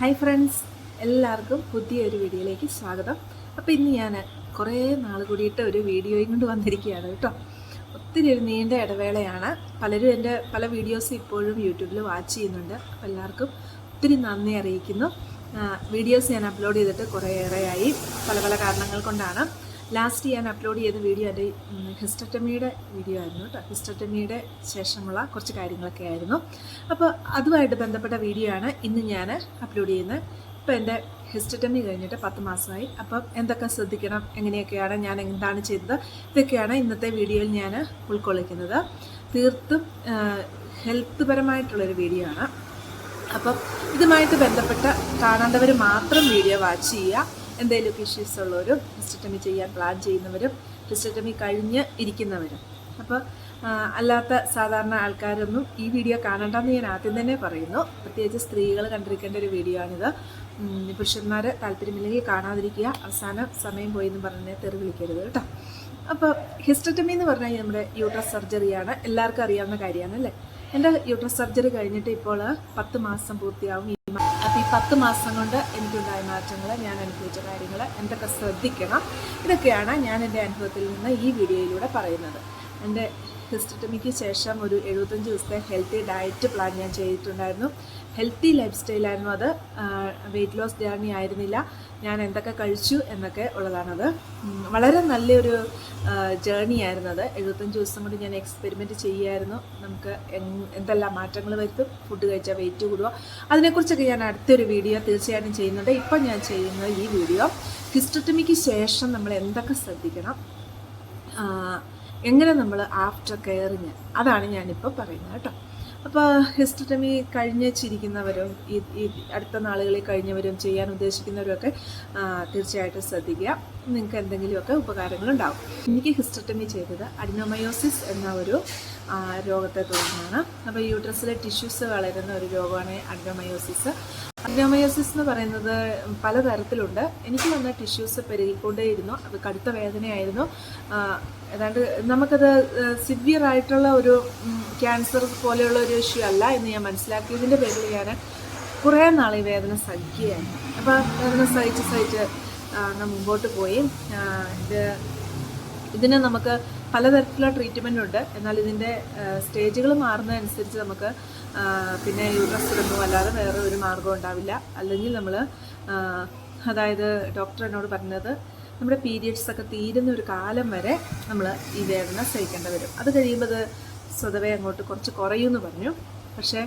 Hi friends എല്ലാവർക്കും പുതിയൊരു വീഡിയോയിലേക്ക് സ്വാഗതം. അപ്പോൾ ഇന്ന് ഞാൻ കുറേ നാൾ കൂടിയിട്ട് ഒരു വീഡിയോയും കൊണ്ട് വന്നിരിക്കുകയാണ് കേട്ടോ. ഒത്തിരി ഒരു നീണ്ട ഇടവേളയാണ്. പലരും എന്റെ പല വീഡിയോസ് ഇപ്പോഴും യൂട്യൂബിൽ വാച്ച് ചെയ്യുന്നുണ്ട്. അപ്പോൾ എല്ലാവർക്കും ഒത്തിരി നന്ദി അറിയിക്കുന്നു. വീഡിയോസ് ഞാൻ അപ്ലോഡ് ചെയ്തിട്ട് കുറേ കുറേയേറെയായി. പല പല കാരണങ്ങൾ കൊണ്ടാണ്. ലാസ്റ്റ് ഞാൻ അപ്ലോഡ് ചെയ്ത വീഡിയോ എന്റെ ഹിസ്റ്റമിയുടെ വീഡിയോ ആയിരുന്നു കേട്ടോ. ഹിസ്റ്റമിയുടെ ശേഷമുള്ള കുറച്ച് കാര്യങ്ങളൊക്കെ ആയിരുന്നു. അപ്പോൾ അതുമായിട്ട് ബന്ധപ്പെട്ട വീഡിയോ ആണ് ഇന്ന് ഞാൻ അപ്ലോഡ് ചെയ്യുന്നത്. ഇപ്പോൾ എന്റെ ഹിസ്റ്റമി കഴിഞ്ഞിട്ട് പത്ത് മാസമായി. അപ്പം എന്തൊക്കെ ശ്രദ്ധിക്കണം എങ്ങനെയൊക്കെയാണ് ഞാൻ എന്താണ് ചെയ്തത് ഇതൊക്കെയാണ് ഇന്നത്തെ വീഡിയോയിൽ ഞാൻ ഉൾക്കൊള്ളിക്കുന്നത്. തീർത്തും ഹെൽത്ത് പരമായിട്ടുള്ളൊരു വീഡിയോ ആണ്. അപ്പം ഇതുമായിട്ട് ബന്ധപ്പെട്ട കാണേണ്ടവർ മാത്രം വീഡിയോ വാച്ച് ചെയ്യുക. എന്തെങ്കിലുമൊക്കെ ഇഷ്യൂസ് ഉള്ളവരും ഹിസ്റ്ററ്റമി ചെയ്യാൻ പ്ലാൻ ചെയ്യുന്നവരും ഹിസ്റ്ററ്റമി കഴിഞ്ഞ് ഇരിക്കുന്നവരും. അപ്പോൾ അല്ലാത്ത സാധാരണ ആൾക്കാരൊന്നും ഈ വീഡിയോ കാണണ്ടെന്ന് ഞാൻ ആദ്യം തന്നെ പറയുന്നു. പ്രത്യേകിച്ച് സ്ത്രീകൾ കണ്ടിരിക്കേണ്ട ഒരു വീഡിയോ ആണിത്. പുരുഷന്മാർ താല്പര്യമില്ലെങ്കിൽ കാണാതിരിക്കുക. അവസാനം സമയം പോയി എന്ന് പറഞ്ഞ് തെറി വിളിക്കരുത് കേട്ടോ. അപ്പോൾ ഹിസ്റ്ററ്റമി എന്ന് പറഞ്ഞാൽ നമ്മുടെ യൂട്രസ് സർജറിയാണ് എല്ലാവർക്കും അറിയാവുന്ന കാര്യമാണ് അല്ലേ? എന്റെ യൂട്രസ് സർജറി കഴിഞ്ഞിട്ട് ഇപ്പോൾ പത്ത് മാസം പൂർത്തിയാവും. അപ്പോൾ ഈ പത്ത് മാസം കൊണ്ട് എനിക്കുണ്ടായ മാറ്റങ്ങൾ ഞാൻ അനുഭവിച്ച കാര്യങ്ങൾ എന്തൊക്കെ ശ്രദ്ധിക്കണം ഇതൊക്കെയാണ് ഞാൻ എന്റെ അനുഭവത്തിൽ നിന്ന് ഈ വീഡിയോയിലൂടെ പറയുന്നത്. എന്റെ ഹിസ്റ്റമിക്ക് ശേഷം ഒരു എഴുപത്തഞ്ച് ദിവസത്തെ ഹെൽത്തി ഡയറ്റ് പ്ലാൻ ഞാൻ ചെയ്തിട്ടുണ്ടായിരുന്നു. ഹെൽത്തി ലൈഫ് സ്റ്റൈലായിരുന്നു അത്. വെയിറ്റ് ലോസ് ജേർണി ആയിരുന്നില്ല. ഞാൻ എന്തൊക്കെ കഴിച്ചു എന്നൊക്കെ ഉള്ളതാണത്. വളരെ നല്ലൊരു ജേർണി ആയിരുന്നു അത്. എഴുപത്തഞ്ച് ദിവസം കൊണ്ട് ഞാൻ എക്സ്പെരിമെന്റ് ചെയ്യുമായിരുന്നു നമുക്ക് എന്തെല്ലാം മാറ്റങ്ങൾ വരുത്തും? ഫുഡ് കഴിച്ചാൽ വെയിറ്റ് കൂടുക. അതിനെക്കുറിച്ചൊക്കെ ഞാൻ അടുത്തൊരു വീഡിയോ തീർച്ചയായിട്ടും ചെയ്യുന്നുണ്ട്. ഇപ്പം ഞാൻ ചെയ്യുന്ന ഈ വീഡിയോ ഹിസ്റ്ററ്റമിക്ക് ശേഷം നമ്മൾ എന്തൊക്കെ ശ്രദ്ധിക്കണം? എങ്ങനെ നമ്മൾ ആഫ്റ്റർ കെയറിങ് അതാണ് ഞാനിപ്പോൾ പറയുന്നത് കേട്ടോ. അപ്പോൾ ഹിസ്റ്ററ്റമി കഴിഞ്ഞിരിക്കുന്നവരും ഈ അടുത്ത നാളുകളിൽ കഴിഞ്ഞവരും ചെയ്യാൻ ഉദ്ദേശിക്കുന്നവരൊക്കെ തീർച്ചയായിട്ടും ശ്രദ്ധിക്കുക. നിങ്ങൾക്ക് എന്തെങ്കിലുമൊക്കെ ഉപകാരങ്ങളുണ്ടാവും. എനിക്ക് ഹിസ്റ്ററ്റമി ചെയ്തത് അഡിനോമയോസിസ് എന്ന ഒരു രോഗത്തെ തുടർന്നാണ്. അപ്പോൾ യൂട്രസിലെ ടിഷ്യൂസ് വളരുന്ന ഒരു രോഗമാണ് അഡിനോമയോസിസ്. അഡിനോമയോസിസ് എന്ന് പറയുന്നത് പലതരത്തിലുണ്ട്. എനിക്ക് വന്ന ടിഷ്യൂസ് പെരുകിക്കൊണ്ടേയിരുന്നു. അത് കടുത്ത വേദനയായിരുന്നു. ഏതാണ്ട് നമുക്കത് സിവിയർ ആയിട്ടുള്ള ഒരു ക്യാൻസർ പോലെയുള്ള ഒരു ഇഷ്യൂ അല്ല എന്ന് ഞാൻ മനസ്സിലാക്കിയതിന്റെ പേരിൽ ഞാൻ കുറേ നാൾ ഈ വേദന സഹിക്കുകയായിരുന്നു. അപ്പോൾ വേദന സഹിച്ച് സഹിച്ച് അങ്ങ് മുമ്പോട്ട് പോയി. ഇത് ഇതിന് നമുക്ക് പലതരത്തിലുള്ള ട്രീറ്റ്മെന്റ് ഉണ്ട്. എന്നാൽ ഇതിന്റെ സ്റ്റേജുകൾ മാറുന്നതനുസരിച്ച് നമുക്ക് പിന്നെ യൂട്രസ് റിമൂവ് അല്ലാതെ വേറെ ഒരു മാർഗം ഉണ്ടാവില്ല. അല്ലെങ്കിൽ നമ്മൾ അതായത് ഡോക്ടർ എന്നോട് പറഞ്ഞത് നമ്മുടെ പീരിയഡ്സ് ഒക്കെ തീരുന്ന ഒരു കാലം വരെ നമ്മൾ ഈ വേദന സഹിക്കേണ്ടി വരും. അത് കഴിയുമ്പോൾ സ്വതവേ അങ്ങോട്ട് കുറച്ച് കുറയുമെന്ന് പറഞ്ഞു. പക്ഷേ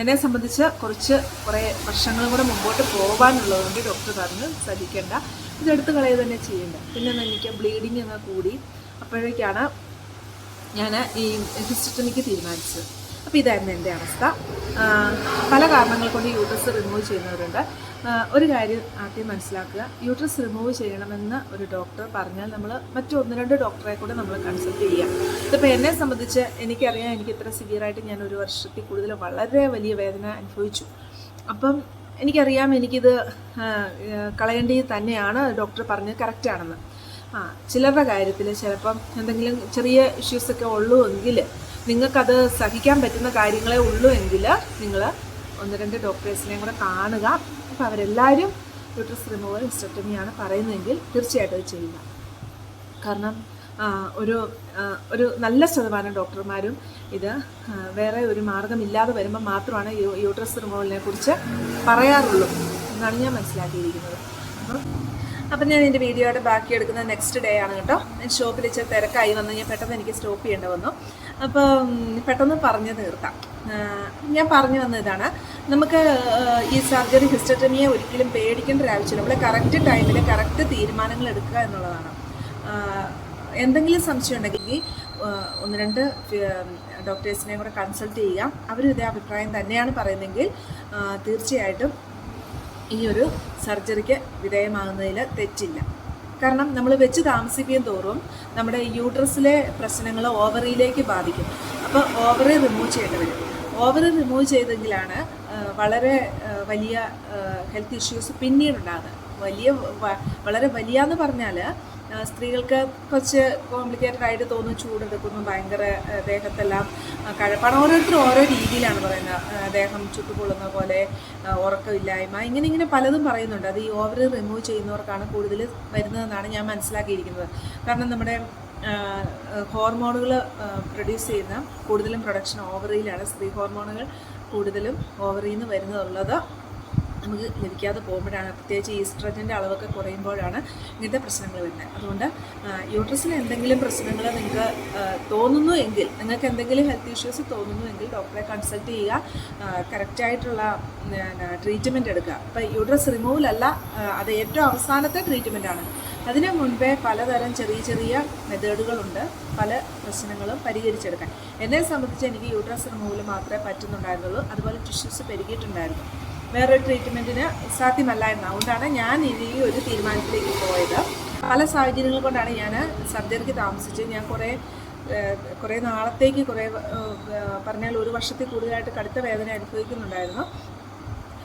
എന്നെ സംബന്ധിച്ച് കുറച്ച് കുറേ വർഷങ്ങളും കൂടെ മുമ്പോട്ട് പോകാനുള്ളതുകൊണ്ട് ഡോക്ടർ പറഞ്ഞു ശ്രദ്ധിക്കേണ്ട. ഇതെടുത്ത് കളയുക തന്നെ ചെയ്യേണ്ട. പിന്നെ എനിക്ക് ബ്ലീഡിങ് അങ്ങ് കൂടി. അപ്പോഴേക്കാണ് ഞാൻ ഈ ഹിസ്റ്റമിക്ക് തീരുമാനിച്ചത്. അപ്പോൾ ഇതായിരുന്നു എന്റെ അവസ്ഥ. പല കാരണങ്ങൾ കൊണ്ട് യൂട്രസ് റിമൂവ് ചെയ്യുന്നവരുണ്ട്. ഒരു കാര്യം ആദ്യം മനസ്സിലാക്കുക. യൂട്രസ് റിമൂവ് ചെയ്യണമെന്ന് ഒരു ഡോക്ടർ പറഞ്ഞാൽ നമ്മൾ മറ്റു ഒന്ന് രണ്ട് ഡോക്ടറെ കൂടെ നമ്മൾ കൺസൾട്ട് ചെയ്യാം. ഇതിപ്പോൾ എന്നെ സംബന്ധിച്ച് എനിക്കറിയാം എനിക്ക് ഇത്ര സിവിയറായിട്ട് ഞാൻ ഒരു വർഷത്തിൽ കൂടുതൽ വളരെ വലിയ വേദന അനുഭവിച്ചു. അപ്പം എനിക്കറിയാം എനിക്കിത് കളയേണ്ടത് തന്നെയാണ് ഡോക്ടർ പറഞ്ഞത് കറക്റ്റാണെന്ന് ആ ചിലരുടെ കാര്യത്തിൽ ചിലപ്പം എന്തെങ്കിലും ചെറിയ ഇഷ്യൂസൊക്കെ ഉള്ളൂ എങ്കിൽ നിങ്ങൾക്കത് സഹിക്കാൻ പറ്റുന്ന കാര്യങ്ങളെ ഉള്ളൂ എങ്കിൽ നിങ്ങൾ ഒന്ന് രണ്ട് ഡോക്ടേഴ്സിനെയും കൂടെ കാണുക. അപ്പോൾ അവരെല്ലാവരും യൂട്രസ് റിമൂവൽ ഹിസ്റ്റക്ടമിയാണ് പറയുന്നതെങ്കിൽ തീർച്ചയായിട്ടും അത് ചെയ്യുക. കാരണം ഒരു ഒരു നല്ല ശതമാനം ഡോക്ടർമാരും ഇത് വേറെ ഒരു മാർഗമില്ലാതെ വരുമ്പോൾ മാത്രമാണ് യൂട്രസ് റിമൂവലിനെ കുറിച്ച് പറയാറുള്ളൂ. എന്നാണ് ഞാൻ മനസ്സിലാക്കിയിരിക്കുന്നത്. അപ്പം അപ്പം ഞാൻ എന്റെ വീഡിയോയുടെ ബാക്കി എടുക്കുന്നത് നെക്സ്റ്റ് ഡേ ആണ് കേട്ടോ. ഞാൻ ഷോപ്പിൽ ഇച്ചിരി തിരക്കായി വന്നു ഞാൻ പെട്ടെന്ന് എനിക്ക് സ്റ്റോപ്പ് ചെയ്യേണ്ടി വന്നു. അപ്പം പെട്ടെന്ന് പറഞ്ഞു തീർക്കാം. ഞാൻ പറഞ്ഞു വന്ന ഇതാണ്. നമുക്ക് ഈ സർജറി ഹിസ്റ്ററ്റമിയെ ഒരിക്കലും പേടിക്കേണ്ട ഒരു ആവശ്യമില്ല. നമ്മൾ കറക്റ്റ് ടൈമിൽ കറക്റ്റ് തീരുമാനങ്ങൾ എടുക്കുക എന്നുള്ളതാണ്. എന്തെങ്കിലും സംശയം ഉണ്ടെങ്കിൽ ഒന്ന് രണ്ട് ഡോക്ടേഴ്സിനെയും കൂടെ കൺസൾട്ട് ചെയ്യുക അവരും ഇതേ അഭിപ്രായം തന്നെയാണ് പറയുന്നതെങ്കിൽ തീർച്ചയായിട്ടും ഈ ഒരു സർജറിക്ക് വിധേയമാകുന്നതിൽ തെറ്റില്ല. കാരണം നമ്മൾ വെച്ച് താമസിപ്പിക്കും തോറും നമ്മുടെ യൂട്രസിലെ പ്രശ്നങ്ങൾ ഓവറിയിലേക്ക് ബാധിക്കും. അപ്പോൾ ഓവറി റിമൂവ് ചെയ്യേണ്ടി വരും. ഓവറി റിമൂവ് ചെയ്തെങ്കിലാണ് വളരെ വലിയ ഹെൽത്ത് ഇഷ്യൂസ് പിന്നീടുണ്ടാകുന്നത്. വലിയ വളരെ വലിയ എന്ന് പറഞ്ഞാൽ സ്ത്രീകൾക്ക് കുറച്ച് കോംപ്ലിക്കേറ്റഡ് ആയിട്ട് തോന്നും ചൂടെടുക്കുന്നു ഭയങ്കര ദേഹത്തെല്ലാം കഴപ്പാണ്. ഓരോരുത്തരും ഓരോ രീതിയിലാണ് പറയുന്നത്. ദേഹം ചുട്ടുപൊള്ളുന്ന പോലെ ഉറക്കമില്ലായ്മ ഇങ്ങനെ ഇങ്ങനെ പലതും പറയുന്നുണ്ട്. അത് ഈ ഓവർ റിമൂവ് ചെയ്യുന്നവർക്കാണ് കൂടുതൽ വരുന്നതെന്നാണ് ഞാൻ മനസ്സിലാക്കിയിരിക്കുന്നത്. കാരണം നമ്മുടെ ഹോർമോണുകൾ പ്രൊഡ്യൂസ് ചെയ്യുന്ന കൂടുതലും പ്രൊഡക്ഷൻ ഓവറിയിലാണ് സ്ത്രീ ഹോർമോണുകൾ കൂടുതലും ഓവറിയിൽ നിന്ന് വരുന്നതുള്ളത് നമുക്ക് ലഭിക്കാതെ പോകുമ്പോഴാണ് പ്രത്യേകിച്ച് ഈസ്ട്രജന്റെ അളവൊക്കെ കുറയുമ്പോഴാണ് ഇങ്ങനത്തെ പ്രശ്നങ്ങൾ വരുന്നത്. അതുകൊണ്ട് യൂട്രസിൽ എന്തെങ്കിലും പ്രശ്നങ്ങൾ നിങ്ങൾക്ക് തോന്നുന്നു എങ്കിൽ നിങ്ങൾക്ക് എന്തെങ്കിലും ഹെൽത്ത് ഇഷ്യൂസ് തോന്നുന്നു എങ്കിൽ ഡോക്ടറെ കൺസൾട്ട് ചെയ്യുക കറക്റ്റായിട്ടുള്ള ട്രീറ്റ്മെന്റ് എടുക്കുക. അപ്പോൾ യൂട്രസ് റിമൂവലല്ല അത് ഏറ്റവും അവസാനത്തെ ട്രീറ്റ്മെന്റാണ് അതിനു മുൻപേ പലതരം ചെറിയ ചെറിയ മെത്തേഡുകളുണ്ട് പല പ്രശ്നങ്ങളും പരിഹരിച്ചെടുക്കാൻ. എന്നെ സംബന്ധിച്ച് എനിക്ക് യൂട്രസ് റിമൂവൽ മാത്രമേ പറ്റുന്നുണ്ടായിരുന്നുള്ളൂ. അതുപോലെ ടിഷ്യൂസ് പെരുകിയിട്ടുണ്ടായിരുന്നു. വേറൊരു ട്രീറ്റ്മെന്റിന് സാധ്യമല്ല എന്ന്. അതുകൊണ്ടാണ് ഞാൻ ഇനി ഒരു തീരുമാനത്തിലേക്ക് പോയത്. പല സാഹചര്യങ്ങൾ കൊണ്ടാണ് ഞാൻ സർജറിക്ക് താമസിച്ചത്. ഞാൻ കുറേ കുറേ നാളത്തേക്ക് കുറേ പറഞ്ഞാൽ ഒരു വർഷത്തിൽ കൂടുതലായിട്ട് കടുത്ത വേദന അനുഭവിക്കുന്നുണ്ടായിരുന്നു.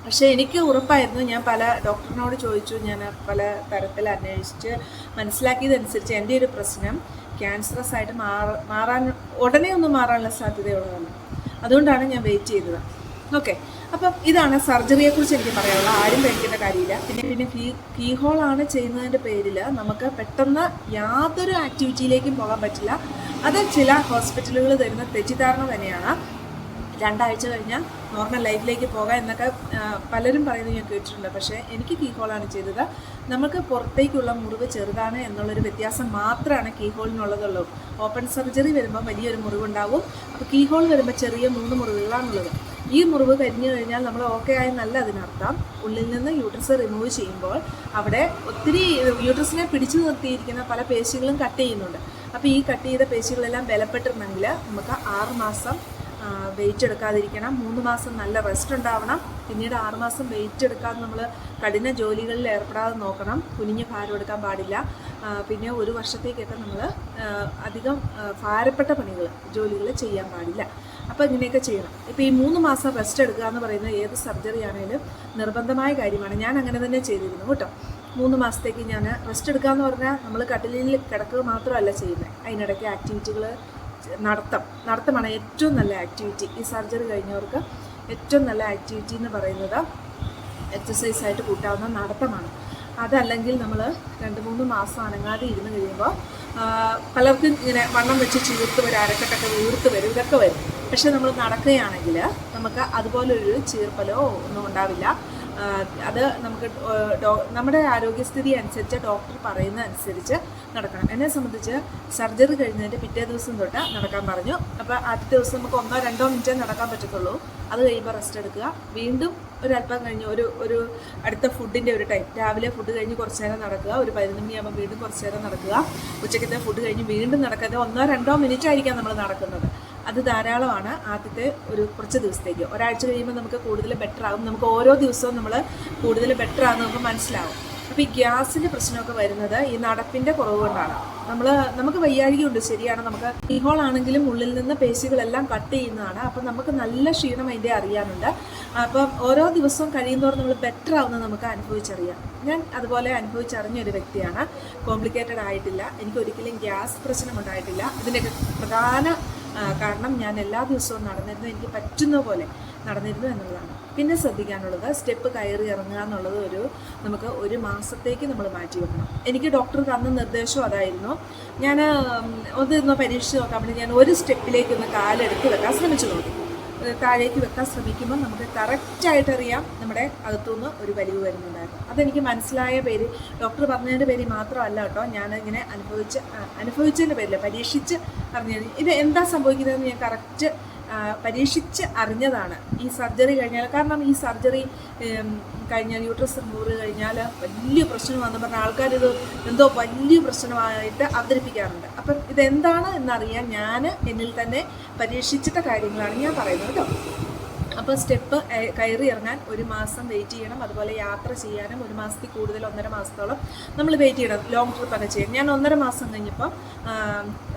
പക്ഷേ എനിക്ക് ഉറപ്പായിരുന്നു ഞാൻ പല ഡോക്ടറിനോട് ചോദിച്ചു. ഞാൻ പല തരത്തിൽ അന്വേഷിച്ച് മനസ്സിലാക്കിയതനുസരിച്ച് എന്റെ ഒരു പ്രശ്നം ക്യാൻസറസ് ആയിട്ട് മാറ മാറാൻ ഉടനെ ഒന്നും മാറാനുള്ള സാധ്യതയുള്ളതാണ്. അതുകൊണ്ടാണ് ഞാൻ വെയിറ്റ് ചെയ്തത്. ഓക്കെ. അപ്പം ഇതാണ് സർജറിയെക്കുറിച്ച് എനിക്ക് പറയാനുള്ള ആരും പേടിക്കേണ്ട കാര്യമില്ല. പിന്നെ പിന്നെ കീ കീ ആണ് ചെയ്യുന്നതിന്റെ പേരിൽ നമുക്ക് പെട്ടെന്ന് യാതൊരു ആക്ടിവിറ്റിയിലേക്കും പോകാൻ പറ്റില്ല. അത് ചില ഹോസ്പിറ്റലുകൾ തരുന്ന തെറ്റിദ്ധാരണ തന്നെയാണ്. രണ്ടാഴ്ച കഴിഞ്ഞാൽ നോർമൽ ലൈഫിലേക്ക് പോകാം എന്നൊക്കെ പലരും പറയുന്നത് ഞാൻ കേട്ടിട്ടുണ്ട്. പക്ഷേ എനിക്ക് കീ ഹോളാണ് ചെയ്തത്. നമുക്ക് പുറത്തേക്കുള്ള മുറിവ് ചെറുതാണ് എന്നുള്ളൊരു വ്യത്യാസം മാത്രമാണ് കീ ഹോളിനുള്ളതുള്ളൂ. ഓപ്പൺ സർജറി വരുമ്പോൾ വലിയൊരു മുറിവുണ്ടാവും. അപ്പോൾ കീ ഹോൾ വരുമ്പോൾ ചെറിയ മൂന്ന് മുറിവുകളാണുള്ളത്. ഈ മുറിവ് കരിഞ്ഞു കഴിഞ്ഞാൽ നമ്മൾ ഓക്കെ ആയെന്നല്ല അതിനർത്ഥം. ഉള്ളിൽ നിന്ന് യൂട്രസ് റിമൂവ് ചെയ്യുമ്പോൾ അവിടെ ഒത്തിരി യൂട്രസിനെ പിടിച്ചു നിർത്തിയിരിക്കുന്ന പല പേശികളും കട്ട് ചെയ്യുന്നുണ്ട്. അപ്പോൾ ഈ കട്ട് ചെയ്ത പേശികളെല്ലാം ബലപ്പെട്ടിരുന്നെങ്കിൽ നമുക്ക് ആറ് മാസം വെയിറ്റ് എടുക്കാതിരിക്കണം. മൂന്ന് മാസം നല്ല റെസ്റ്റ് ഉണ്ടാവണം. പിന്നീട് ആറുമാസം വെയിറ്റ് എടുക്കാതെ നമ്മൾ കഠിന ജോലികളിൽ ഏർപ്പെടാതെ നോക്കണം. കുനിഞ്ഞ് ഭാരം എടുക്കാൻ പാടില്ല. പിന്നെ ഒരു വർഷത്തേക്കൊക്കെ നമ്മൾ അധികം ഭാരപ്പെട്ട പണികൾ ജോലികൾ ചെയ്യാൻ പാടില്ല. അപ്പോൾ ഇങ്ങനെയൊക്കെ ചെയ്യണം. ഇപ്പോൾ ഈ മൂന്ന് മാസം റെസ്റ്റ് എടുക്കുക എന്ന് പറയുന്നത് ഏത് സർജറി ആണെങ്കിലും നിർബന്ധമായ കാര്യമാണ്. ഞാൻ അങ്ങനെ തന്നെ ചെയ്തിരുന്നു കേട്ടോ. മൂന്ന് മാസത്തേക്ക് ഞാൻ റെസ്റ്റ് എടുക്കുക എന്ന് പറഞ്ഞാൽ നമ്മൾ കട്ടിലിൽ കിടക്കുക മാത്രമല്ല ചെയ്യുന്നത്. അതിനിടയ്ക്ക് ആക്ടിവിറ്റികൾ നടത്തം. നടത്തമാണ് ഏറ്റവും നല്ല ആക്ടിവിറ്റി ഈ സർജറി കഴിഞ്ഞവർക്ക് ഏറ്റവും നല്ല ആക്ടിവിറ്റി എന്ന് പറയുന്നത് എക്സസൈസ് ആയിട്ട് കൂട്ടാവുന്ന നടത്തമാണ്. അതല്ലെങ്കിൽ നമ്മൾ രണ്ട് മൂന്ന് മാസം അനങ്ങാതെ ഇരുന്ന് കഴിയുമ്പോൾ പലർക്കും ഇങ്ങനെ വണ്ണം വെച്ച് ചീർത്ത് വരും അരക്കെട്ടൊക്കെ വീർത്ത് വരും ഇതൊക്കെ വരും. പക്ഷെ നമ്മൾ നടക്കുകയാണെങ്കിൽ നമുക്ക് അതുപോലൊരു ചീർപ്പലോ ഒന്നും ഉണ്ടാവില്ല. അത് നമുക്ക് നമ്മുടെ ആരോഗ്യസ്ഥിതി അനുസരിച്ച് ഡോക്ടർ പറയുന്ന അനുസരിച്ച് നടക്കണം. എന്നെ സംബന്ധിച്ച് സർജറി കഴിഞ്ഞതിന്റെ പിറ്റേ ദിവസം തൊട്ട് നടക്കാൻ പറഞ്ഞു. അപ്പോൾ ആദ്യത്തെ ദിവസം നമുക്ക് ഒന്നോ രണ്ടോ മിനിറ്റേ നടക്കാൻ പറ്റത്തുള്ളൂ. അത് കഴിയുമ്പോൾ റെസ്റ്റ് എടുക്കുക. വീണ്ടും ഒരു അല്പം കഴിഞ്ഞ് ഒരു ഒരു അടുത്ത ഫുഡിന്റെ ഒരു ടൈം രാവിലെ ഫുഡ് കഴിഞ്ഞ് കുറച്ച് നേരം നടക്കുക. ഒരു പതിനൊന്ന് മണിയാകുമ്പോൾ വീണ്ടും കുറച്ച് നേരം നടക്കുക. ഉച്ചക്കത്തെ ഫുഡ് കഴിഞ്ഞ് വീണ്ടും നടക്കാതെ ഒന്നോ രണ്ടോ മിനിറ്റ് ആയിരിക്കാം നമ്മൾ നടക്കുന്നത്. അത് ധാരാളമാണ് ആദ്യത്തെ ഒരു കുറച്ച് ദിവസത്തേക്ക്. ഒരാഴ്ച കഴിയുമ്പോൾ നമുക്ക് കൂടുതൽ ബെറ്റർ ആകും നമുക്ക് ഓരോ ദിവസവും നമ്മൾ കൂടുതൽ ബെറ്റർ ആകും നമുക്ക് മനസ്സിലാവും. അപ്പോൾ ഈ ഗ്യാസിന്റെ പ്രശ്നമൊക്കെ വരുന്നത് ഈ നടപ്പിന്റെ കുറവ് കൊണ്ടാണ്. നമ്മൾ നമുക്ക് വയ്യാഴികയുണ്ട് ശരിയാണ്. നമുക്ക് ഈഹോൾ ആണെങ്കിലും ഉള്ളിൽ നിന്ന് പേശികളെല്ലാം കട്ട് ചെയ്യുന്നതാണ്. അപ്പം നമുക്ക് നല്ല ക്ഷീണം അതിന്റെ അറിയാനുണ്ട്. അപ്പം ഓരോ ദിവസവും കഴിയുന്നതോറും നമ്മൾ ബെറ്റർ ആവുന്നത് നമുക്ക് അനുഭവിച്ചറിയാം. ഞാൻ അതുപോലെ അനുഭവിച്ചറിഞ്ഞ ഒരു വ്യക്തിയാണ്. കോംപ്ലിക്കേറ്റഡ് ആയിട്ടില്ല. എനിക്ക് ഒരിക്കലും ഗ്യാസ് പ്രശ്നം ഉണ്ടായിട്ടില്ല. ഇതിന്റെ പ്രധാന കാരണം ഞാൻ എല്ലാ ദിവസവും നടന്നിരുന്നു എനിക്ക് പറ്റുന്ന പോലെ നടന്നിരുന്നു എന്നുള്ളതാണ്. പിന്നെ ശ്രദ്ധിക്കാനുള്ളത് സ്റ്റെപ്പ് കയറി ഇറങ്ങുക എന്നുള്ളത് ഒരു നമുക്ക് ഒരു മാസത്തേക്ക് നമ്മൾ മാറ്റി വെക്കണം. എനിക്ക് ഡോക്ടർ തന്ന നിർദ്ദേശം അതായിരുന്നു. ഞാൻ ഒന്ന് പരീക്ഷിച്ച് നോക്കാൻ വേണ്ടി ഞാൻ ഒരു സ്റ്റെപ്പിലേക്ക് ഒന്ന് കാലെടുത്ത് വെക്കാൻ ശ്രമിച്ചു നോക്കി. താഴേക്ക് വെക്കാൻ ശ്രമിക്കുമ്പോൾ നമുക്ക് കറക്റ്റായിട്ട് അറിയാം നമ്മുടെ അകത്തുനിന്ന് ഒരു വലിവ് വരുന്നുണ്ടായിരുന്നു. അതെനിക്ക് മനസ്സിലായ പേര് ഡോക്ടർ പറഞ്ഞതിന്റെ പേര് മാത്രമല്ല കേട്ടോ ഞാനിങ്ങനെ അനുഭവിച്ച് അനുഭവിച്ചതിന്റെ പേരില്ല പരീക്ഷിച്ച് അറിഞ്ഞത് ഇത് എന്താ സംഭവിക്കുന്നതെന്ന് ഞാൻ കറക്റ്റ് പരീക്ഷിച്ച് അറിഞ്ഞതാണ് ഈ സർജറി കഴിഞ്ഞാൽ. കാരണം ഈ സർജറി കഴിഞ്ഞാൽ യൂട്രസ് റിമൂവ് കഴിഞ്ഞാൽ വലിയ പ്രശ്നമാണെന്ന് പറഞ്ഞ ആൾക്കാരിത് എന്തോ വലിയ പ്രശ്നമായിട്ട് അവതരിപ്പിക്കാറുണ്ട്. അപ്പം ഇതെന്താണ് എന്നറിയാൻ ഞാൻ എന്നിൽ തന്നെ പരീക്ഷിച്ചിട്ട കാര്യങ്ങളാണ് ഞാൻ പറയുന്നത് കേട്ടോ. അപ്പോൾ സ്റ്റെപ്പ് കയറി ഇറങ്ങാൻ ഒരു മാസം വെയിറ്റ് ചെയ്യണം. അതുപോലെ യാത്ര ചെയ്യാനും ഒരു മാസത്തിൽ കൂടുതൽ ഒന്നര മാസത്തോളം നമ്മൾ വെയിറ്റ് ചെയ്യണം. ലോങ് ട്രിപ്പൊക്കെ ചെയ്യണം ഞാൻ ഒന്നര മാസം കഴിഞ്ഞപ്പോൾ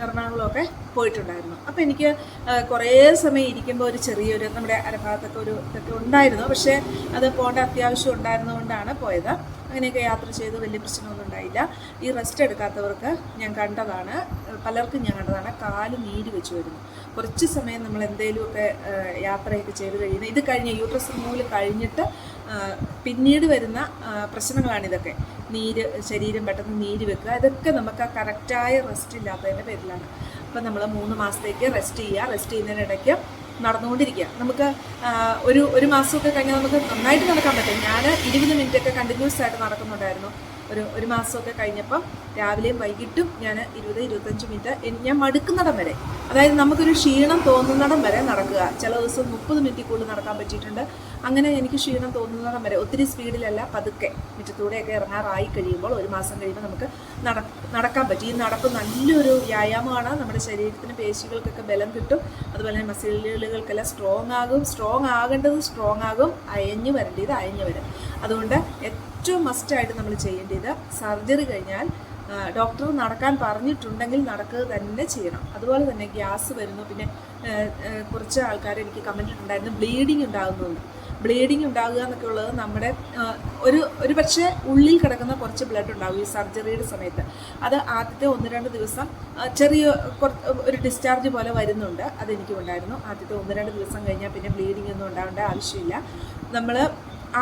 എറണാകുളമൊക്കെ പോയിട്ടുണ്ടായിരുന്നു. അപ്പോൾ എനിക്ക് കുറേ സമയം ഇരിക്കുമ്പോൾ ഒരു ചെറിയൊരു നമ്മുടെ അരഭാഗത്തൊക്കെ ഒരു ഇതൊക്കെ ഉണ്ടായിരുന്നു. പക്ഷേ അത് പോകേണ്ട അത്യാവശ്യം ഉണ്ടായിരുന്നതുകൊണ്ടാണ് പോയത്. അങ്ങനെയൊക്കെ യാത്ര ചെയ്ത് വലിയ പ്രശ്നമൊന്നും ഉണ്ടായില്ല. ഈ റെസ്റ്റ് എടുക്കാത്തവർക്ക് ഞാൻ കണ്ടതാണ്. പലർക്കും ഞാൻ കണ്ടതാണ്. കാൽ നീര് വെച്ച് വരുന്നു. കുറച്ച് സമയം നമ്മൾ എന്തെങ്കിലുമൊക്കെ യാത്രയൊക്കെ ചെയ്ത് കഴിയുന്നത് ഇത് കഴിഞ്ഞ് യൂട്രസ് മൂൽ കഴിഞ്ഞിട്ട് പിന്നീട് വരുന്ന പ്രശ്നങ്ങളാണ് പ്രശ്നങ്ങളാണിതൊക്കെ നീര് ശരീരം പെട്ടെന്ന് നീര് വെക്കുക. ഇതൊക്കെ നമുക്ക് ആ കറക്റ്റായ റെസ്റ്റ് ഇല്ലാത്തതിന്റെ പേരിലാണ്. അപ്പം നമ്മൾ മൂന്ന് മാസത്തേക്ക് റെസ്റ്റ് ചെയ്യുക. റെസ്റ്റ് ചെയ്യുന്നതിനിടയ്ക്ക് നടന്നുകൊണ്ടിരിക്കുക. നമുക്ക് ഒരു ഒരു മാസമൊക്കെ കഴിഞ്ഞാൽ നമുക്ക് നന്നായിട്ട് നടക്കാൻ പറ്റും. ഞാൻ ഇരുപത് മിനിറ്റൊക്കെ കണ്ടിന്യൂസ് ആയിട്ട് നടക്കുന്നുണ്ടായിരുന്നു. ഒരു ഒരു മാസമൊക്കെ കഴിഞ്ഞപ്പം രാവിലെയും വൈകിട്ടും ഞാൻ ഇരുപത് ഇരുപത്തഞ്ച് മിനിറ്റ് ഞാൻ മടുക്കുന്നിടം വരെ. അതായത് നമുക്കൊരു ക്ഷീണം തോന്നുന്നിടം വരെ നടക്കുക. ചില ദിവസം മുപ്പത് മിനിറ്റ് കൂടുതൽ നടക്കാൻ പറ്റിയിട്ടുണ്ട്. അങ്ങനെ എനിക്ക് ക്ഷീണം തോന്നുന്നിടം വരെ ഒത്തിരി സ്പീഡിലല്ല പതുക്കെ മുറ്റത്തൂടെയൊക്കെ ഇറങ്ങാറായി കഴിയുമ്പോൾ ഒരു മാസം കഴിയുമ്പോൾ നമുക്ക് നട നടക്കാൻ പറ്റും. ഈ നടപ്പ് നല്ലൊരു വ്യായാമമാണ്. നമ്മുടെ ശരീരത്തിന് പേശികൾക്കൊക്കെ ബലം കിട്ടും. അതുപോലെ തന്നെ മസിലുകൾക്കെല്ലാം സ്ട്രോങ് ആകും. സ്ട്രോങ് ആകേണ്ടത് സ്ട്രോങ് ആകും. അയഞ്ഞു വരേണ്ടത് അയഞ്ഞു വരും. അതുകൊണ്ട് ഏറ്റവും മസ്റ്റായിട്ട് നമ്മൾ ചെയ്യേണ്ടത് സർജറി കഴിഞ്ഞാൽ ഡോക്ടർ നടക്കാൻ പറഞ്ഞിട്ടുണ്ടെങ്കിൽ നടക്കുക തന്നെ ചെയ്യണം. അതുപോലെ തന്നെ ഗ്യാസ് വരുന്നു. പിന്നെ കുറച്ച് ആൾക്കാർ എനിക്ക് കമന്റ് ഉണ്ടായിരുന്നു ബ്ലീഡിങ് ഉണ്ടാകുന്നുണ്ട്. ബ്ലീഡിങ് ഉണ്ടാകുക എന്നൊക്കെ ഉള്ളത് നമ്മുടെ ഒരു ഒരു പക്ഷേ ഉള്ളിൽ കിടക്കുന്ന കുറച്ച് ബ്ലഡ് ഉണ്ടാകും ഈ സർജറിയുടെ സമയത്ത്. അത് ആദ്യത്തെ ഒന്ന് രണ്ട് ദിവസം ചെറിയ ഒരു ഡിസ്ചാർജ് പോലെ വരുന്നുണ്ട്. അതെനിക്കും ഉണ്ടായിരുന്നു. ആദ്യത്തെ ഒന്ന് രണ്ട് ദിവസം കഴിഞ്ഞാൽ പിന്നെ ബ്ലീഡിംഗ് ഒന്നും ഉണ്ടാവേണ്ട ആവശ്യമില്ല. നമ്മൾ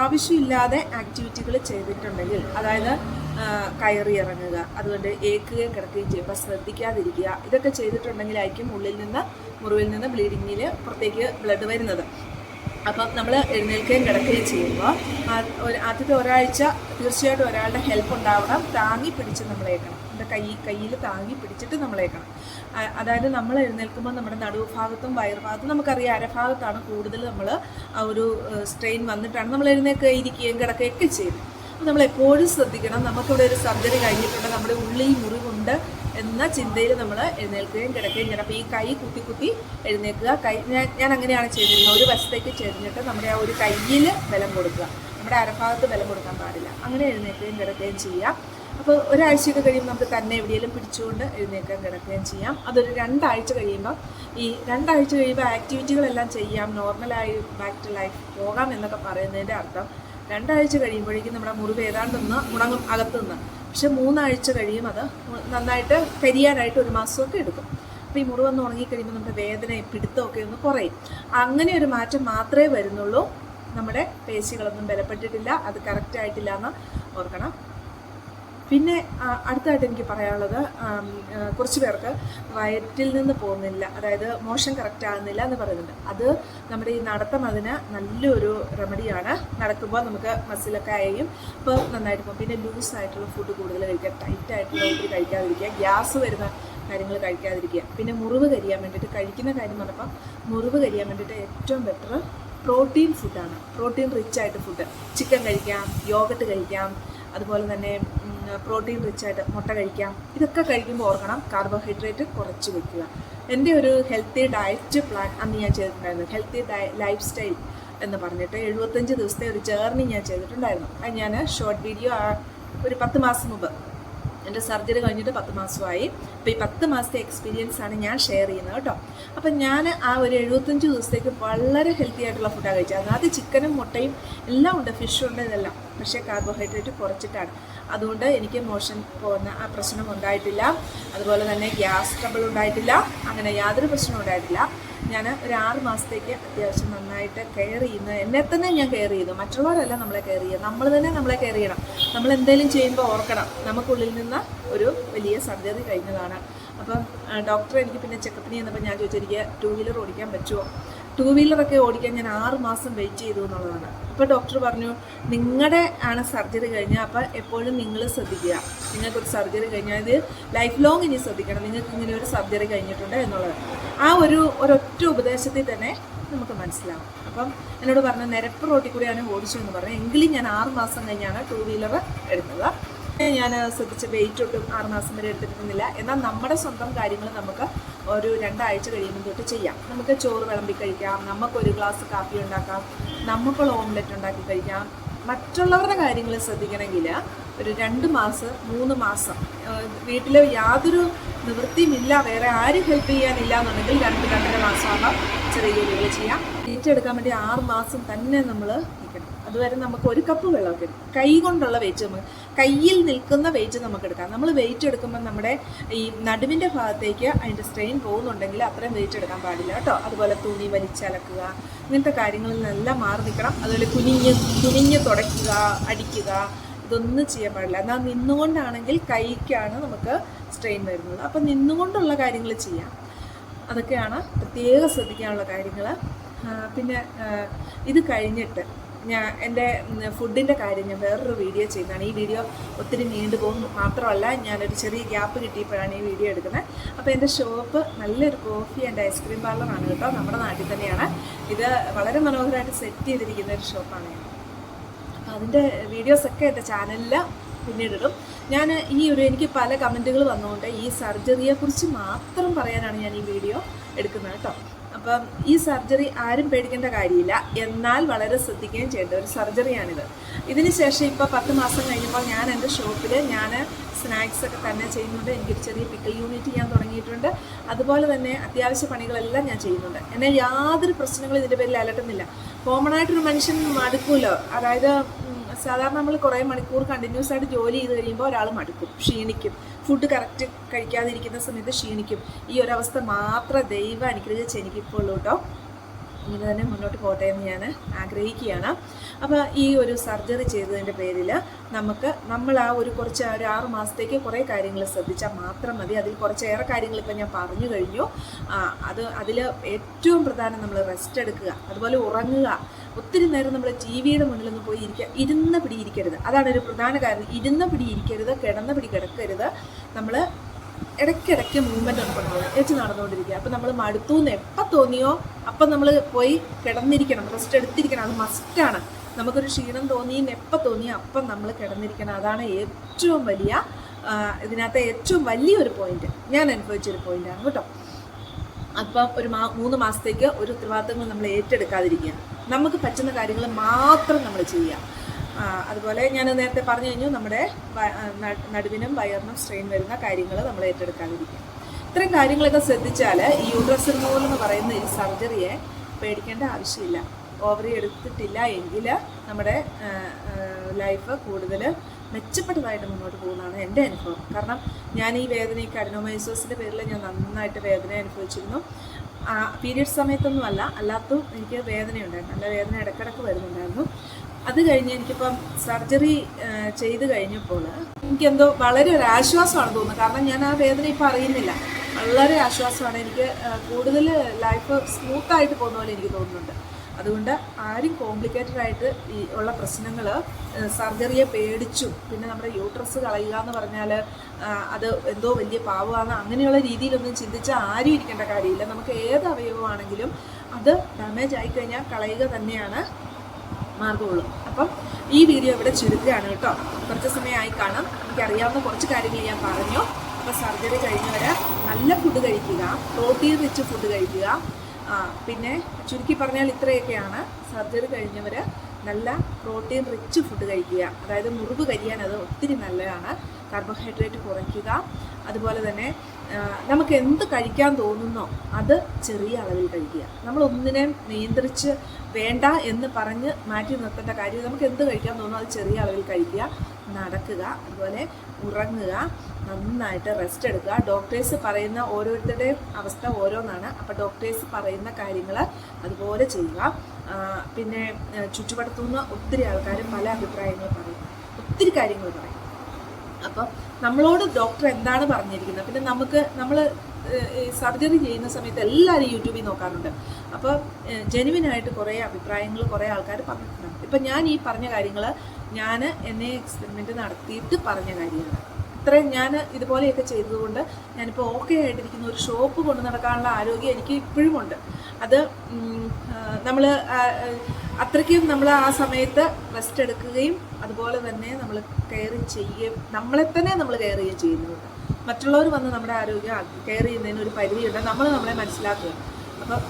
ആവശ്യമില്ലാതെ ആക്ടിവിറ്റികൾ ചെയ്തിട്ടുണ്ടെങ്കിൽ അതായത് കയറി ഇറങ്ങുക അതുകൊണ്ട് ഏക്കുകയും കിടക്കുകയും ചെയ്യുമ്പോൾ ശ്രദ്ധിക്കാതിരിക്കുക. ഇതൊക്കെ ചെയ്തിട്ടുണ്ടെങ്കിലായിരിക്കും ഉള്ളിൽ നിന്ന് മുറിവിൽ നിന്ന് ബ്ലീഡിങ്ങിൽ പുറത്തേക്ക് ബ്ലഡ് വരുന്നത്. അപ്പോൾ നമ്മൾ എഴുന്നേൽക്കുകയും കിടക്കുകയും ചെയ്യുമ്പോൾ ആദ്യത്തെ ഒരാഴ്ച തീർച്ചയായിട്ടും ഒരാളുടെ ഹെൽപ്പ് ഉണ്ടാവണം. താങ്ങി പിടിച്ച് നമ്മളേക്കണം. നമ്മുടെ കൈ കയ്യിൽ താങ്ങി പിടിച്ചിട്ട് നമ്മളേക്കണം അതായത് നമ്മൾ എഴുന്നേൽക്കുമ്പോൾ നമ്മുടെ നടുഭാഗത്തും വയർഭാഗത്തും നമുക്കറിയാം അരഭാഗത്താണ് കൂടുതൽ നമ്മൾ ആ ഒരു സ്ട്രെയിൻ വന്നിട്ടാണ് നമ്മൾ എഴുന്നേൽക്കുക ഇരിക്കുകയും കിടക്കുകയൊക്കെ ചെയ്യുന്നത്. അപ്പോൾ നമ്മൾ എപ്പോഴും ശ്രദ്ധിക്കണം. നമുക്കിവിടെ ഒരു സർജറി കഴിഞ്ഞിട്ടുണ്ട്. നമ്മുടെ ഉള്ളിൽ മുറിവുണ്ട് എന്ന ചിന്തയിൽ നമ്മൾ എഴുന്നേൽക്കുകയും കിടക്കുകയും ചെയ്യണം. അപ്പോൾ ഈ കൈ കുത്തി കുത്തി എഴുന്നേൽക്കുക. കൈ ഞാൻ ഞാൻ അങ്ങനെയാണ് ചെയ്തിരുന്നത്. ഒരു വശത്തേക്ക് ചെരിഞ്ഞിട്ട് നമ്മുടെ ആ ഒരു കയ്യിൽ ബലം കൊടുക്കുക. നമ്മുടെ അരഭാഗത്ത് ബലം കൊടുക്കാൻ പാടില്ല. അങ്ങനെ എഴുന്നേൽക്കുകയും കിടക്കുകയും ചെയ്യാം അപ്പോൾ ഒരാഴ്ചയൊക്കെ കഴിയുമ്പോൾ നമുക്ക് തന്നെ എവിടെയെങ്കിലും പിടിച്ചുകൊണ്ട് എഴുന്നേൽക്കാൻ കിടക്കുകയും ചെയ്യാം. അതൊരു രണ്ടാഴ്ച കഴിയുമ്പോൾ ഈ രണ്ടാഴ്ച കഴിയുമ്പോൾ ആക്ടിവിറ്റികളെല്ലാം ചെയ്യാം നോർമലായി ബാക്ക് ടു ലൈഫ് പോകാം എന്നൊക്കെ പറയുന്നതിന്റെ അർത്ഥം രണ്ടാഴ്ച കഴിയുമ്പോഴേക്കും നമ്മുടെ മുറിവ് ഏതാണ്ടെന്ന് മുടങ്ങും അകത്തുനിന്ന്. പക്ഷെ മൂന്നാഴ്ച കഴിയും അത് നന്നായിട്ട് കരിയാനായിട്ട് ഒരു മാസമൊക്കെ എടുക്കും. അപ്പോൾ ഈ മുറിവൊന്ന് ഉണങ്ങിക്കഴിയുമ്പോൾ നമ്മുടെ വേദനയും പിടുത്തമൊക്കെ ഒന്ന് കുറയും. അങ്ങനെ ഒരു മാറ്റം മാത്രമേ വരുന്നുള്ളൂ. നമ്മുടെ പേശികളൊന്നും ബലപ്പെട്ടിട്ടില്ല. അത് കറക്റ്റ് ആയിട്ടില്ല എന്ന് ഓർക്കണം. പിന്നെ അടുത്തായിട്ട് എനിക്ക് പറയാനുള്ളത് കുറച്ച് പേർക്ക് വയറ്റിൽ നിന്ന് പോകുന്നില്ല അതായത് മോഷൻ കറക്റ്റ് ആകുന്നില്ല എന്ന് പറയുന്നുണ്ട്. അത് നമ്മുടെ ഈ നടത്തം അതിന് നല്ലൊരു റെമഡിയാണ് നടക്കുമ്പോൾ നമുക്ക് മസിലൊക്കെ ആയും ഇപ്പോൾ നന്നായിട്ട് പോകും. പിന്നെ ലൂസ് ആയിട്ടുള്ള ഫുഡ് കൂടുതൽ കഴിക്കുക ടൈറ്റ് ആയിട്ടുള്ള ഫുഡ് കഴിക്കാതിരിക്കുക ഗ്യാസ് വരുന്ന കാര്യങ്ങൾ കഴിക്കാതിരിക്കുക. പിന്നെ മുറിവ് കരിയാൻ വേണ്ടിയിട്ട് കഴിക്കുന്ന കാര്യം പറഞ്ഞപ്പോൾ മുറിവ് കരിയാൻ വേണ്ടിയിട്ട് ഏറ്റവും ബെറ്റർ പ്രോട്ടീൻ ഫുഡാണ് പ്രോട്ടീൻ റിച്ച് ആയിട്ട് ഫുഡ് ചിക്കൻ കഴിക്കാം യോഗട്ട് കഴിക്കാം അതുപോലെ തന്നെ പ്രോട്ടീൻ റിച്ച് ആയിട്ട് മുട്ട കഴിക്കാം. ഇതൊക്കെ കഴിക്കുമ്പോൾ ഓർക്കണം കാർബോഹൈഡ്രേറ്റ് കുറച്ച് വെക്കുക. എന്റെ ഒരു ഹെൽത്തി ഡയറ്റ് പ്ലാൻ അന്ന് ഞാൻ ചെയ്തിട്ടുണ്ടായിരുന്നു. ഹെൽത്തി ഡയ ലൈഫ് സ്റ്റൈൽ എന്ന് പറഞ്ഞിട്ട് എഴുപത്തഞ്ച് ദിവസത്തെ ഒരു ജേർണി ഞാൻ ചെയ്തിട്ടുണ്ടായിരുന്നു. അത് ഞാൻ ഷോർട്ട് വീഡിയോ ഒരു പത്ത് മാസം മുമ്പ്. എന്റെ സർജറി കഴിഞ്ഞിട്ട് പത്ത് മാസമായി. അപ്പോൾ ഈ പത്ത് മാസത്തെ എക്സ്പീരിയൻസ് ആണ് ഞാൻ ഷെയർ ചെയ്യുന്നത് കേട്ടോ. അപ്പം ഞാൻ ആ ഒരു എഴുപത്തഞ്ച് ദിവസത്തേക്ക് വളരെ ഹെൽത്തി ആയിട്ടുള്ള ഫുഡാണ് കഴിച്ചത്. അതിനകത്ത് ചിക്കനും മുട്ടയും എല്ലാം ഉണ്ട് ഫിഷും ഉണ്ട് ഇതെല്ലാം. പക്ഷേ കാർബോഹൈഡ്രേറ്റ് കുറച്ചിട്ടാണ്. അതുകൊണ്ട് എനിക്ക് മോഷൻ പോകുന്ന ആ പ്രശ്നം ഉണ്ടായിട്ടില്ല. അതുപോലെ തന്നെ ഗ്യാസ് ട്രബിൾ ഉണ്ടായിട്ടില്ല. അങ്ങനെ യാതൊരു പ്രശ്നവും ഉണ്ടായിട്ടില്ല. ഞാൻ ഒരു ആറ് മാസത്തേക്ക് അത്യാവശ്യം നന്നായിട്ട് കെയർ ചെയ്യുന്നത് എന്നെ തന്നെ ഞാൻ കെയർ ചെയ്തു. മറ്റുള്ളവരല്ല നമ്മളെ കെയർ ചെയ്യുക. നമ്മൾ തന്നെ നമ്മളെ കെയർ ചെയ്യണം. നമ്മൾ എന്തെങ്കിലും ചെയ്യുമ്പോൾ ഓർക്കണം. നമുക്കുള്ളിൽ നിന്ന് ഒരു വലിയ സർജറി കഴിഞ്ഞതാണ്. അപ്പം ഡോക്ടർ എനിക്ക് പിന്നെ ചെക്കപ്പിന് ചെന്നപ്പോൾ ഞാൻ ചോദിച്ചെനിക്ക് ടൂ വീലർ ഓടിക്കാൻ പറ്റുമോ? ടൂ വീലറൊക്കെ ഓടിക്കാൻ ഞാൻ ആറ് മാസം വെയിറ്റ് ചെയ്തു എന്നുള്ളതാണ്. അപ്പോൾ ഡോക്ടർ പറഞ്ഞു നിങ്ങളുടെ ആണ് സർജറി കഴിഞ്ഞാൽ അപ്പോൾ എപ്പോഴും നിങ്ങൾ ശ്രദ്ധിക്കുക. നിങ്ങൾക്കൊരു സർജറി കഴിഞ്ഞാൽ ഇത് ലൈഫ് ലോങ് ഇനി ശ്രദ്ധിക്കണം. നിങ്ങൾക്ക് ഇങ്ങനെ ഒരു സർജറി കഴിഞ്ഞിട്ടുണ്ട് എന്നുള്ളത്. ആ ഒരു ഒരൊറ്റ ഉപദേശത്തിൽ തന്നെ നമുക്ക് മനസ്സിലാവും. അപ്പം എന്നോട് പറഞ്ഞ നിരപ്പ് റോട്ടിൽ കൂടിയാണ് ഓടിച്ചു എന്ന് പറഞ്ഞു. എങ്കിലും ഞാൻ ആറ് മാസം കഴിഞ്ഞാണ് ടൂ വീലർ എടുത്തത്. ഞാൻ ശ്രദ്ധിച്ച വെയിറ്റ് ഒട്ടും ആറ് മാസം വരെ എടുത്തിരുന്നില്ല. എന്നാൽ നമ്മുടെ സ്വന്തം കാര്യങ്ങൾ നമുക്ക് ഒരു രണ്ടാഴ്ച കഴിയുമ്പോൾ തൊട്ട് ചെയ്യാം. നമുക്ക് ചോറ് വിളമ്പി കഴിക്കാം നമുക്കൊരു ഗ്ലാസ് കാപ്പി ഉണ്ടാക്കാം നമുക്കുള്ള ഓംലെറ്റ് ഉണ്ടാക്കി കഴിക്കാം. മറ്റുള്ളവരുടെ കാര്യങ്ങൾ ശ്രദ്ധിക്കണമെങ്കിൽ ഒരു രണ്ട് മാസം മൂന്ന് മാസം വീട്ടിൽ യാതൊരു നിവൃത്തിയുമില്ല വേറെ ആരും ഹെൽപ്പ് ചെയ്യാനില്ല എന്നുണ്ടെങ്കിൽ രണ്ട് രണ്ടര മാസമാകുമ്പോൾ ചെറിയ ജോലികൾ ചെയ്യാം. ഏറ്റെടുക്കാൻ വേണ്ടി ആറ് മാസം തന്നെ നമ്മൾ നിൽക്കണം. അതുവരെ നമുക്ക് ഒരു കപ്പ് വെള്ളമൊക്കെ എടുക്കാം. കൈ കൊണ്ടുള്ള വെയിറ്റ് നമുക്ക് കയ്യിൽ നിൽക്കുന്ന വെയിറ്റ് നമുക്ക് എടുക്കാം. നമ്മൾ വെയിറ്റ് എടുക്കുമ്പോൾ നമ്മുടെ ഈ നടുവിന്റെ ഭാഗത്തേക്ക് അതിന്റെ സ്ട്രെയിൻ പോകുന്നുണ്ടെങ്കിൽ അത്രയും വെയിറ്റ് എടുക്കാൻ പാടില്ല കേട്ടോ. അതുപോലെ തുണി വലിച്ചലക്കുക ഇങ്ങനത്തെ കാര്യങ്ങളിൽ നിന്നെല്ലാം മാറി നിൽക്കണം. അതുപോലെ കുനിഞ്ഞ് കുനിഞ്ഞ് തുടയ്ക്കുക അടിക്കുക ഇതൊന്നും ചെയ്യാൻ പാടില്ല. എന്നാൽ നിന്നുകൊണ്ടാണെങ്കിൽ കൈക്കാണ് നമുക്ക് സ്ട്രെയിൻ വരുന്നത്. അപ്പം നിന്നുകൊണ്ടുള്ള കാര്യങ്ങൾ ചെയ്യാം. അതൊക്കെയാണ് പ്രത്യേകം ശ്രദ്ധിക്കാനുള്ള കാര്യങ്ങൾ. പിന്നെ ഇത് കഴിഞ്ഞിട്ട് ഞാൻ എന്റെ ഫുഡിന്റെ കാര്യം ഞാൻ വേറൊരു വീഡിയോ ചെയ്യുന്നതാണ് ഈ വീഡിയോ ഒത്തിരി നീണ്ടുപോകും മാത്രമല്ല ഞാനൊരു ചെറിയ ഗ്യാപ്പ് കിട്ടിയപ്പോഴാണ് ഈ വീഡിയോ എടുക്കുന്നത്. അപ്പോൾ എന്റെ ഷോപ്പ് നല്ലൊരു കോഫി ആൻഡ് ഐസ്ക്രീം പാർലറാണ് കേട്ടോ നമ്മുടെ നാട്ടിൽ തന്നെയാണ്. ഇത് വളരെ മനോഹരമായിട്ട് സെറ്റ് ചെയ്തിരിക്കുന്ന ഒരു ഷോപ്പാണ് അപ്പോൾ അതിന്റെ വീഡിയോസൊക്കെ എന്റെ ചാനലിൽ പിന്നീടിടും ഞാൻ ഈ ഒരു എനിക്ക് പല കമന്റുകൾ വന്നുകൊണ്ട് ഈ സർജറിയെക്കുറിച്ച് മാത്രം പറയാനാണ് ഞാൻ ഈ വീഡിയോ എടുക്കുന്നത് കേട്ടോ. അപ്പം ഈ സർജറി ആരും പേടിക്കേണ്ട കാര്യമില്ല. എന്നാൽ വളരെ ശ്രദ്ധിക്കുകയും ചെയ്യേണ്ട ഒരു സർജറിയാണിത്. ഇതിന് ശേഷം ഇപ്പോൾ പത്ത് മാസം കഴിഞ്ഞപ്പോൾ ഞാൻ എന്റെ ഷോപ്പിൽ ഞാൻ സ്നാക്സ് ഒക്കെ തന്നെ ചെയ്യുന്നുണ്ട്. എനിക്കൊരു ചെറിയ പിക്കൽ യൂണിറ്റ് ഞാൻ തുടങ്ങിയിട്ടുണ്ട്. അതുപോലെ തന്നെ അത്യാവശ്യ പണികളെല്ലാം ഞാൻ ചെയ്യുന്നുണ്ട്. എന്നെ യാതൊരു പ്രശ്നങ്ങളും ഇതിന്റെ പേരിൽ അലട്ടുന്നില്ല. കോമൺ ആയിട്ടൊരു മനുഷ്യൻ മടുക്കുമല്ലോ അതായത് സാധാരണ നമ്മൾ കുറേ മണിക്കൂർ കണ്ടിന്യൂസ് ആയിട്ട് ജോലി ചെയ്ത് കഴിയുമ്പോൾ ഒരാൾ മടുക്കും ക്ഷീണിക്കും. ഫുഡ് കറക്റ്റ് കഴിക്കാതിരിക്കുന്ന സമയത്ത് ക്ഷീണിക്കും. ഈ ഒരവസ്ഥ മാത്രം ദൈവം അനുഗ്രഹിച്ച് എനിക്കിപ്പോൾ ഉള്ളൂ കേട്ടോ ഇങ്ങനെ തന്നെ മുന്നോട്ട് പോട്ടെ എന്ന് ഞാൻ ആഗ്രഹിക്കുകയാണ്. അപ്പോൾ ഈ ഒരു സർജറി ചെയ്തതിന്റെ പേരിൽ നമുക്ക് നമ്മൾ ആ ഒരു കുറച്ച് ഒരു ആറ് മാസത്തേക്ക് കുറേ കാര്യങ്ങൾ ശ്രദ്ധിച്ചാൽ മാത്രം മതി. അതിൽ കുറച്ചേറെ കാര്യങ്ങൾ ഇപ്പം ഞാൻ പറഞ്ഞു കഴിഞ്ഞു. അത് അതിൽ ഏറ്റവും പ്രധാനം നമ്മൾ റെസ്റ്റ് എടുക്കുക അതുപോലെ ഉറങ്ങുക. ഒത്തിരി നേരം നമ്മൾ ടി വിയുടെ മുന്നിലൊന്നും പോയി ഇരിക്കുക ഇരുന്ന് പിടിയിരിക്കരുത്. അതാണ് ഒരു പ്രധാന കാരണം. ഇരുന്ന് പിടിയിരിക്കരുത് കിടന്ന പിടി കിടക്കരുത്. നമ്മൾ ഇടയ്ക്കിടയ്ക്ക് മൂവ്മെന്റ് ഉണ്ടാവും വെച്ച് നടന്നുകൊണ്ടിരിക്കുക. അപ്പം നമ്മൾ മടുത്തു എന്ന് എപ്പോൾ തോന്നിയോ അപ്പം നമ്മൾ പോയി കിടന്നിരിക്കണം. റെസ്റ്റ് എടുത്തിരിക്കണം. അത് മസ്റ്റാണ് നമുക്കൊരു ക്ഷീണം തോന്നിയും എപ്പോൾ തോന്നിയോ അപ്പം നമ്മൾ കിടന്നിരിക്കണം. അതാണ് ഏറ്റവും വലിയ ഇതിനകത്ത് ഏറ്റവും വലിയൊരു പോയിന്റ് ഞാൻ അനുഭവിച്ചൊരു പോയിന്റാണ് കേട്ടോ. അപ്പം ഒരു മാ മൂന്ന് മാസത്തേക്ക് ഒരു ഉത്തരവാദിത്തങ്ങൾ നമ്മൾ ഏറ്റെടുക്കാതിരിക്കുക. നമുക്ക് പറ്റുന്ന കാര്യങ്ങൾ മാത്രം നമ്മൾ ചെയ്യുക. അതുപോലെ ഞാൻ നേരത്തെ പറഞ്ഞു കഴിഞ്ഞു നമ്മുടെ നടുവിനും വയറിനും സ്ട്രെയിൻ വരുന്ന കാര്യങ്ങൾ നമ്മൾ ഏറ്റെടുക്കാതിരിക്കും ഇത്രയും കാര്യങ്ങളൊക്കെ ശ്രദ്ധിച്ചാൽ ഈ യൂട്രസ് റിമൂവൽ എന്ന് പറയുന്ന ഈ സർജറിയെ പേടിക്കേണ്ട ആവശ്യമില്ല. ഓവറി എടുത്തിട്ടില്ല എങ്കിൽ നമ്മുടെ ലൈഫ് കൂടുതൽ മെച്ചപ്പെട്ടതായിട്ട് മുന്നോട്ട് പോകുന്നതാണ് എന്റെ അനുഭവം. കാരണം ഞാൻ ഈ വേദന ഈ കഠിനോമൈസോസിന്റെ പേരിൽ ഞാൻ നന്നായിട്ട് വേദന അനുഭവിച്ചിരുന്നു. പീരിയഡ് സമയത്തൊന്നും അല്ല അല്ലാത്തും എനിക്ക് വേദനയുണ്ടായിരുന്നു. നല്ല വേദന ഇടയ്ക്കിടയ്ക്ക് വരുന്നുണ്ടായിരുന്നു. അത് കഴിഞ്ഞ് എനിക്കിപ്പം സർജറി ചെയ്ത് കഴിഞ്ഞപ്പോൾ എനിക്കെന്തോ വളരെ ഒരു ആശ്വാസമാണ് തോന്നുന്നത്. കാരണം ഞാൻ ആ വേദന ഇപ്പം അറിയുന്നില്ല. വളരെ ആശ്വാസമാണ്. എനിക്ക് കൂടുതൽ ലൈഫ് സ്മൂത്തായിട്ട് പോകുന്ന പോലെ എനിക്ക് തോന്നുന്നുണ്ട്. അതുകൊണ്ട് ആരും കോംപ്ലിക്കേറ്റഡ് ആയിട്ട് ഈ ഉള്ള പ്രശ്നങ്ങൾ സർജറിയെ പേടിച്ചു. പിന്നെ നമ്മുടെ യൂട്രസ് കളയുക എന്ന് പറഞ്ഞാൽ അത് എന്തോ വലിയ പാവമാണ്. അങ്ങനെയുള്ള രീതിയിലൊന്നും ചിന്തിച്ചാൽ ആരും ഇരിക്കേണ്ട കാര്യമില്ല. നമുക്ക് ഏത് അവയവമാണെങ്കിലും അത് ഡാമേജ് ആയിക്കഴിഞ്ഞാൽ കളയുക തന്നെയാണ് മാർഗമുള്ളൂ അപ്പം ഈ വീഡിയോ ഇവിടെ ചുരുക്കുകയാണ് കേട്ടോ. കുറച്ച് സമയമായി കാണാം. എനിക്കറിയാവുന്ന കുറച്ച് കാര്യങ്ങൾ ഞാൻ പറഞ്ഞു. അപ്പോൾ സർജറി കഴിഞ്ഞവർ നല്ല ഫുഡ് കഴിക്കുക. പ്രോട്ടീൻ റിച്ച് ഫുഡ് കഴിക്കുക. പിന്നെ ചുരുക്കി പറഞ്ഞാൽ ഇത്രയൊക്കെയാണ്. സർജറി കഴിഞ്ഞവർ നല്ല പ്രോട്ടീൻ റിച്ച് ഫുഡ് കഴിക്കുക. അതായത് മുറിവ് കരിയാൻ അത് ഒത്തിരി നല്ലതാണ്. കാർബോഹൈഡ്രേറ്റ് കുറയ്ക്കുക. അതുപോലെ തന്നെ നമുക്ക് എന്ത് കഴിക്കാൻ തോന്നുന്നോ അത് ചെറിയ അളവിൽ കഴിക്കുക. നമ്മൾ ഒന്നിനെ നിയന്ത്രിച്ച് വേണ്ട എന്ന് പറഞ്ഞ് മാറ്റി നിർത്തേണ്ട കാര്യം നമുക്ക് എന്ത് കഴിക്കാൻ തോന്നുന്നു അത് ചെറിയ അളവിൽ കഴിക്കുക നടക്കുക അതുപോലെ ഉറങ്ങുക നന്നായിട്ട് റെസ്റ്റ് എടുക്കുക. ഡോക്ടേഴ്സ് പറയുന്ന ഓരോരുത്തരുടെയും അവസ്ഥ ഓരോന്നാണ്. അപ്പോൾ ഡോക്ടേഴ്സ് പറയുന്ന കാര്യങ്ങൾ അതുപോലെ ചെയ്യുക. പിന്നെ ചുറ്റുപടത്തു നിന്ന് ഒത്തിരി ആൾക്കാർ പല അഭിപ്രായങ്ങൾ പറയും. ഒത്തിരി കാര്യങ്ങൾ പറയും. അപ്പോൾ നമ്മളോട് ഡോക്ടർ എന്താണ് പറഞ്ഞിരിക്കുന്നത്? പിന്നെ നമുക്ക് നമ്മൾ സർജറി ചെയ്യുന്ന സമയത്ത് എല്ലാവരും യൂട്യൂബിൽ നോക്കാറുണ്ട്. അപ്പോൾ ജെനുവിനായിട്ട് കുറേ അഭിപ്രായങ്ങൾ കുറേ ആൾക്കാർ പറഞ്ഞിട്ടുണ്ട്. ഇപ്പം ഞാൻ ഈ പറഞ്ഞ കാര്യങ്ങൾ ഞാൻ എന്നെ എക്സ്പെരിമെന്റ് നടത്തിയിട്ട് പറഞ്ഞ കാര്യമാണ് ഇത്രയും ഞാൻ ഇതുപോലെയൊക്കെ ചെയ്തതുകൊണ്ട് ഞാനിപ്പോൾ ഓക്കെ ആയിട്ടിരിക്കുന്ന. ഒരു ഷോപ്പ് കൊണ്ട് നടക്കാനുള്ള ആരോഗ്യം എനിക്ക് ഇപ്പോഴും ഉണ്ട്. അത് നമ്മൾ അത്രയ്ക്കും നമ്മൾ ആ സമയത്ത് റെസ്റ്റ് എടുക്കുകയും അതുപോലെ തന്നെ നമ്മൾ കെയർ ചെയ്യുകയും നമ്മളെ തന്നെ നമ്മൾ കെയർ ചെയ്യുകയും ചെയ്യുന്നുണ്ട് മറ്റുള്ളവർ വന്ന് നമ്മുടെ ആരോഗ്യം കെയർ ചെയ്യുന്നതിന് ഒരു പരിധിയുണ്ട്. നമ്മൾ നമ്മളെ മനസ്സിലാക്കുക. അപ്പം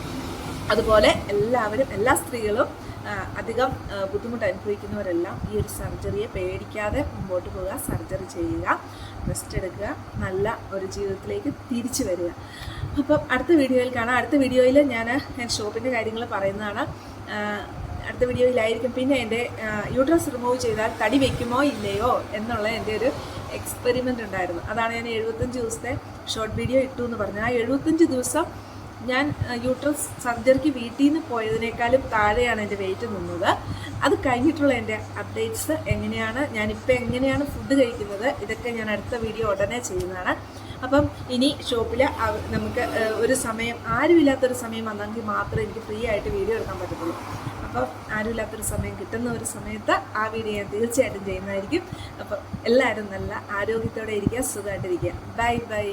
അതുപോലെ എല്ലാവരും എല്ലാ സ്ത്രീകളും അധികം ബുദ്ധിമുട്ട് അനുഭവിക്കുന്നവരെല്ലാം ഈ ഒരു സർജറിയെ പേടിക്കാതെ മുമ്പോട്ട് പോവുക സർജറി ചെയ്യുക റെസ്റ്റ് എടുക്കുക നല്ല ഒരു ജീവിതത്തിലേക്ക് തിരിച്ചു വരിക. അപ്പം അടുത്ത വീഡിയോയിൽ കാണാം. അടുത്ത വീഡിയോയിൽ ഞാൻ ഷോപ്പിന്റെ കാര്യങ്ങൾ പറയുന്നതാണ്. അടുത്ത വീഡിയോയിലായിരിക്കും. പിന്നെ എന്റെ യൂട്രസ് റിമൂവ് ചെയ്താൽ തടി വയ്ക്കുമോ ഇല്ലയോ എന്നുള്ള എന്റെ ഒരു എക്സ്പെരിമെന്റ് ഉണ്ടായിരുന്നു. അതാണ് ഞാൻ എഴുപത്തഞ്ച് ദിവസത്തെ ഷോർട്ട് വീഡിയോ ഇട്ടു എന്ന് പറഞ്ഞു ആ എഴുപത്തഞ്ച് ദിവസം ഞാൻ യൂട്രസ് സർജറിക്ക് വീട്ടിൽ നിന്ന് പോയതിനേക്കാളും താഴെയാണ് എന്റെ വെയിറ്റ് നിന്നത്. അത് കഴിഞ്ഞിട്ടുള്ള എന്റെ അപ്ഡേറ്റ്സ് എങ്ങനെയാണ് ഞാനിപ്പോൾ എങ്ങനെയാണ് ഫുഡ് കഴിക്കുന്നത് ഇതൊക്കെ ഞാൻ അടുത്ത വീഡിയോ ഉടനെ ചെയ്യുന്നതാണ്. അപ്പം ഇനി ഷോപ്പിൽ നമുക്ക് ഒരു സമയം ആരുമില്ലാത്തൊരു സമയം വന്നെങ്കിൽ മാത്രമേ എനിക്ക് ഫ്രീ ആയിട്ട് വീഡിയോ എടുക്കാൻ പറ്റത്തുള്ളൂ. അപ്പം ആരുമില്ലാത്തൊരു സമയം കിട്ടുന്ന ഒരു സമയത്ത് ആ വീഡിയോ ഞാൻ തീർച്ചയായിട്ടും ചെയ്യുന്നതായിരിക്കും. അപ്പം എല്ലാവരും നല്ല ആരോഗ്യത്തോടെ ഇരിക്കുക സുഖമായിട്ടിരിക്കുക. Bye bye.